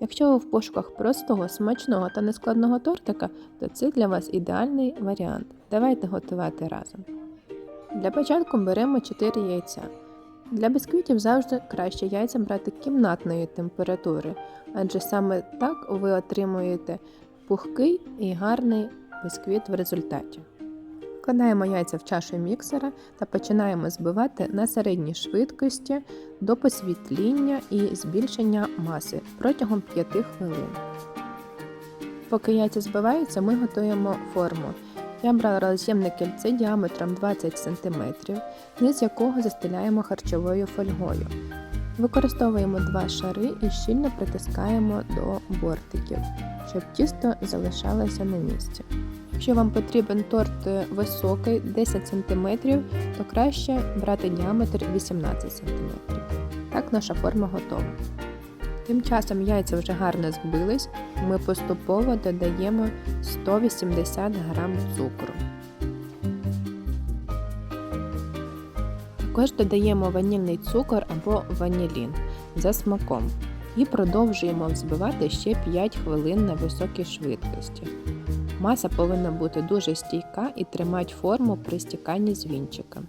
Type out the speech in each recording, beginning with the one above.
Якщо ви в пошуках простого, смачного та нескладного тортика, то це для вас ідеальний варіант. Давайте готувати разом. Для початку беремо 4 яйця. Для бісквітів завжди краще яйця брати кімнатної температури, адже саме так ви отримуєте пухкий і гарний бісквіт в результаті. Вкладаємо яйця в чашу міксера та починаємо збивати на середній швидкості до посвітління і збільшення маси протягом 5 хвилин. Поки яйця збиваються, ми готуємо форму. Я брала роз'ємне кільце діаметром 20 см, низ якого застеляємо харчовою фольгою. Використовуємо два шари і щільно притискаємо до бортиків, щоб тісто залишалося на місці. Якщо вам потрібен торт високий 10 см, то краще брати діаметр 18 см. Так наша форма готова. Тим часом яйця вже гарно збились, ми поступово додаємо 180 г цукру. Також додаємо ванільний цукор або ванілін за смаком і продовжуємо взбивати ще 5 хвилин на високій швидкості. Маса повинна бути дуже стійка і тримати форму при стіканні з.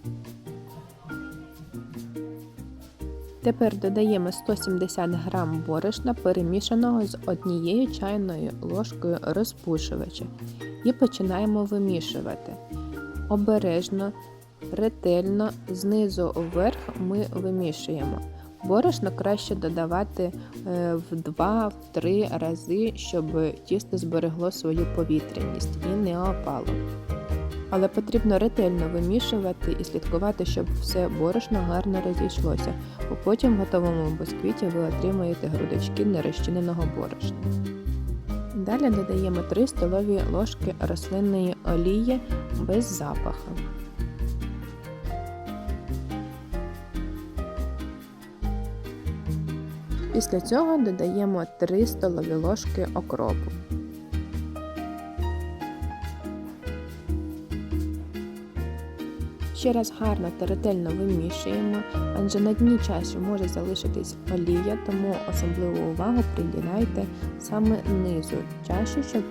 Тепер додаємо 170 г борошна, перемішаного з однією чайною ложкою розпушувача і починаємо вимішувати. Обережно, ретельно, знизу вверх ми вимішуємо. Борошно краще додавати в 2-3 рази, щоб тісто зберегло свою повітряність і не опало. Але потрібно ретельно вимішувати і слідкувати, щоб все борошно гарно розійшлося, бо потім в готовому бісквіті ви отримаєте грудочки нерозчиненого борошна. Далі додаємо 3 столові ложки рослинної олії без запаху. Після цього додаємо 3 столові ложки окропу. Ще раз гарно та ретельно вимішуємо, адже на дні чаші може залишитись олія, тому особливу увагу приділяйте саме низу чаші, щоб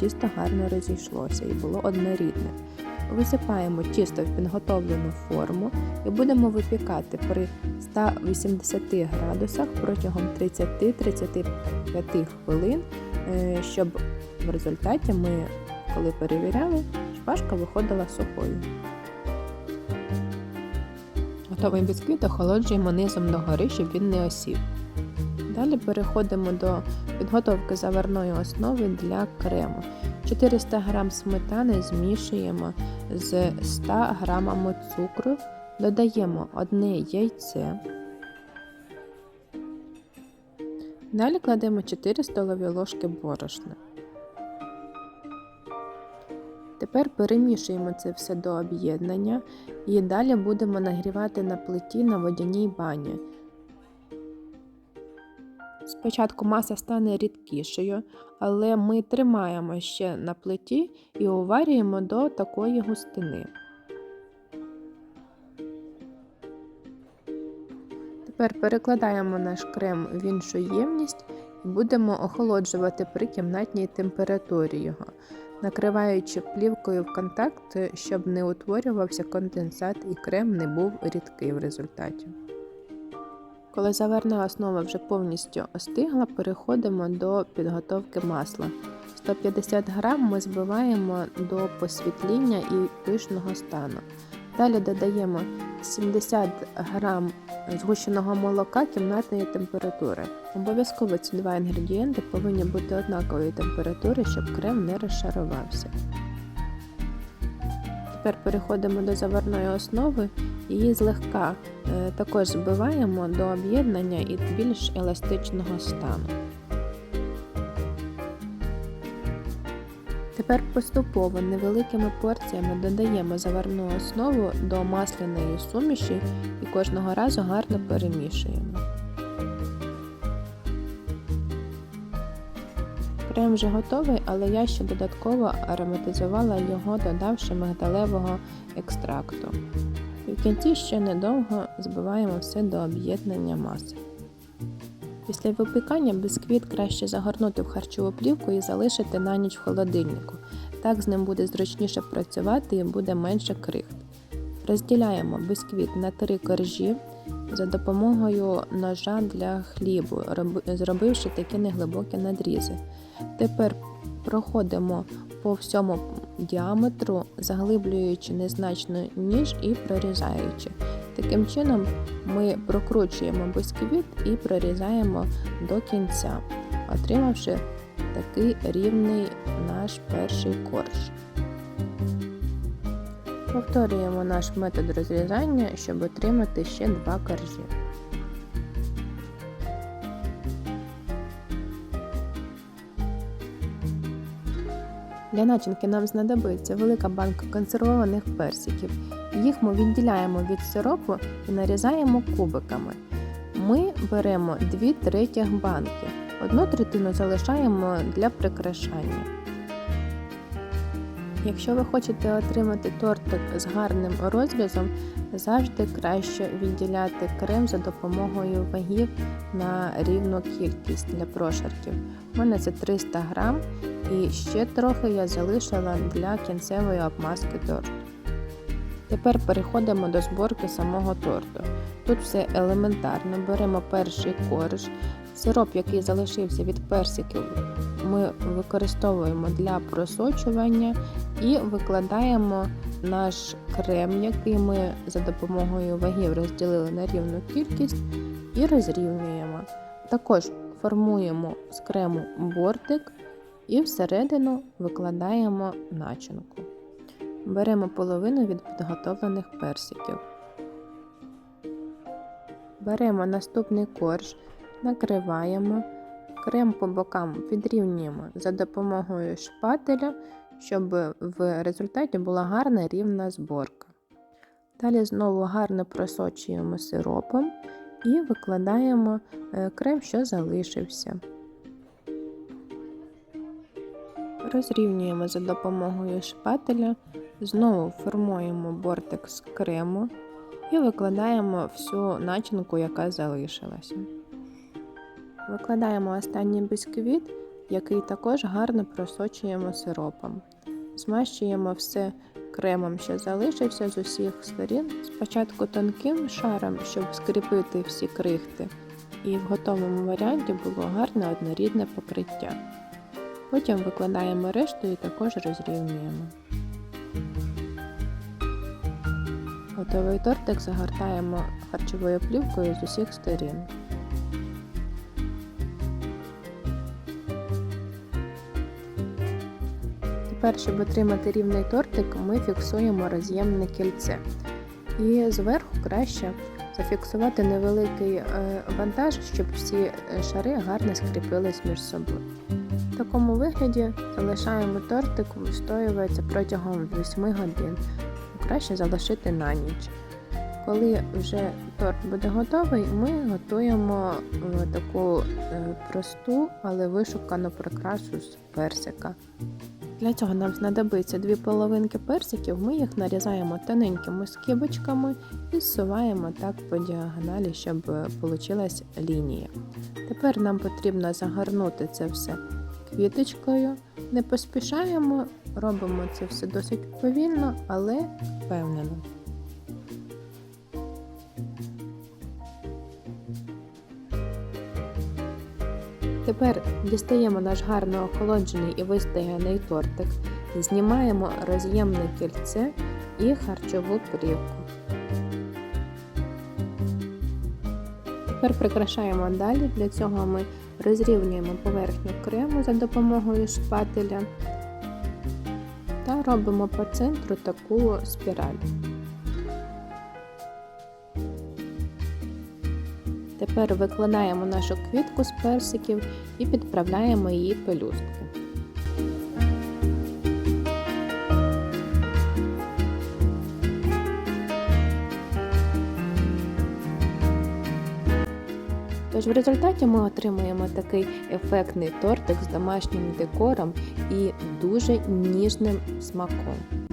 тісто гарно розійшлося і було однорідне. Висипаємо тісто в підготовлену форму і будемо випікати при 180 градусах протягом 30-35 хвилин, щоб в результаті ми, коли перевіряли, шпажка виходила сухою. Готовий бісквіт охолоджуємо низом догори, щоб він не осів. Далі переходимо до підготовки заварної основи для крему. 400 г сметани змішуємо з 100 г цукру, додаємо одне яйце. Далі кладемо 4 столові ложки борошна. Тепер перемішуємо це все до об'єднання і далі будемо нагрівати на плиті на водяній бані. Спочатку маса стане рідкішою, але ми тримаємо ще на плиті і уварюємо до такої густини. Тепер перекладаємо наш крем в іншу ємність і будемо охолоджувати при кімнатній температурі його, накриваючи плівкою в контакт, щоб не утворювався конденсат і крем не був рідкий в результаті. Коли заварна основа вже повністю остигла, переходимо до підготовки масла. 150 г ми збиваємо до посвітління і пишного стану. Далі додаємо 70 г згущеного молока кімнатної температури. Обов'язково ці два інгредієнти повинні бути однакової температури, щоб крем не розшарувався. Тепер переходимо до заварної основи і злегка е, також збиваємо до об'єднання і більш еластичного стану. Тепер поступово невеликими порціями додаємо заварну основу до масляної суміші і кожного разу гарно перемішуємо. Крем вже готовий, але я ще додатково ароматизувала його, додавши мигдалевого екстракту. І в кінці ще недовго збиваємо все до об'єднання маси. Після випікання бісквіт краще загорнути в харчову плівку і залишити на ніч в холодильнику. Так з ним буде зручніше працювати і буде менше крихт. Розділяємо бісквіт на три коржі за допомогою ножа для хлібу, зробивши такі неглибокі надрізи. Тепер проходимо по всьому діаметру, заглиблюючи незначно ніж і прорізаючи. Таким чином ми прокручуємо бісквіт і прорізаємо до кінця, отримавши такий рівний наш перший корж. Повторюємо наш метод розрізання, щоб отримати ще два коржі. Для начинки нам знадобиться велика банка консервованих персиків. Їх ми відділяємо від сиропу і нарізаємо кубиками. Ми беремо 2 третіх банки. Одну третину залишаємо для прикрашання. Якщо ви хочете отримати тортик з гарним розрізом, завжди краще відділяти крем за допомогою вагів на рівну кількість для прошарків. У мене це 300 грам і ще трохи я залишила для кінцевої обмазки торту. Тепер переходимо до зборки самого торту. Тут все елементарно. Беремо перший корж, сироп, який залишився від персиків, ми використовуємо для просочування і викладаємо наш крем, який ми за допомогою вагів розділили на рівну кількість, і розрівнюємо. Також формуємо з крему бортик і всередину викладаємо начинку. Беремо половину від підготовлених персиків. Беремо наступний корж, накриваємо, крем по бокам підрівнюємо за допомогою шпателя, щоб в результаті була гарна рівна зборка. Далі знову гарно просочуємо сиропом і викладаємо е, крем, що залишився. Розрівнюємо за допомогою шпателя, знову формуємо бортик з крему і викладаємо всю начинку, яка залишилася. Викладаємо останній бісквіт, який також гарно просочуємо сиропом. Змащуємо все кремом, що залишився з усіх сторін. Спочатку тонким шаром, щоб скріпити всі крихти, і в готовому варіанті було гарне однорідне покриття. Потім викладаємо решту і також розрівнюємо. Готовий тортик загортаємо харчовою плівкою з усіх сторін. Тепер, щоб отримати рівний тортик, ми фіксуємо роз'ємне кільце. І зверху краще зафіксувати невеликий е, вантаж, щоб всі е, шари гарно скріпились між собою. В такому вигляді залишаємо тортик, вистоюється протягом 8 годин. Краще залишити на ніч. Коли вже торт буде готовий, ми готуємо е, таку просту, але вишукану прикрасу з персика. Для цього нам знадобиться дві половинки персиків, ми їх нарізаємо тоненькими скибочками і зсуваємо так по діагоналі, щоб вийшла лінія. Тепер нам потрібно загорнути це все квіточкою. Не поспішаємо, робимо це все досить повільно, але впевнено. Тепер дістаємо наш гарно охолоджений і вистояний тортик, знімаємо роз'ємне кільце і харчову плівку. Тепер прикрашаємо далі. Для цього ми розрівнюємо поверхню крему за допомогою шпателя та робимо по центру таку спіраль. Тепер викладаємо нашу квітку з персиків і підправляємо її пелюстки. Тож в результаті ми отримуємо такий ефектний тортик з домашнім декором і дуже ніжним смаком.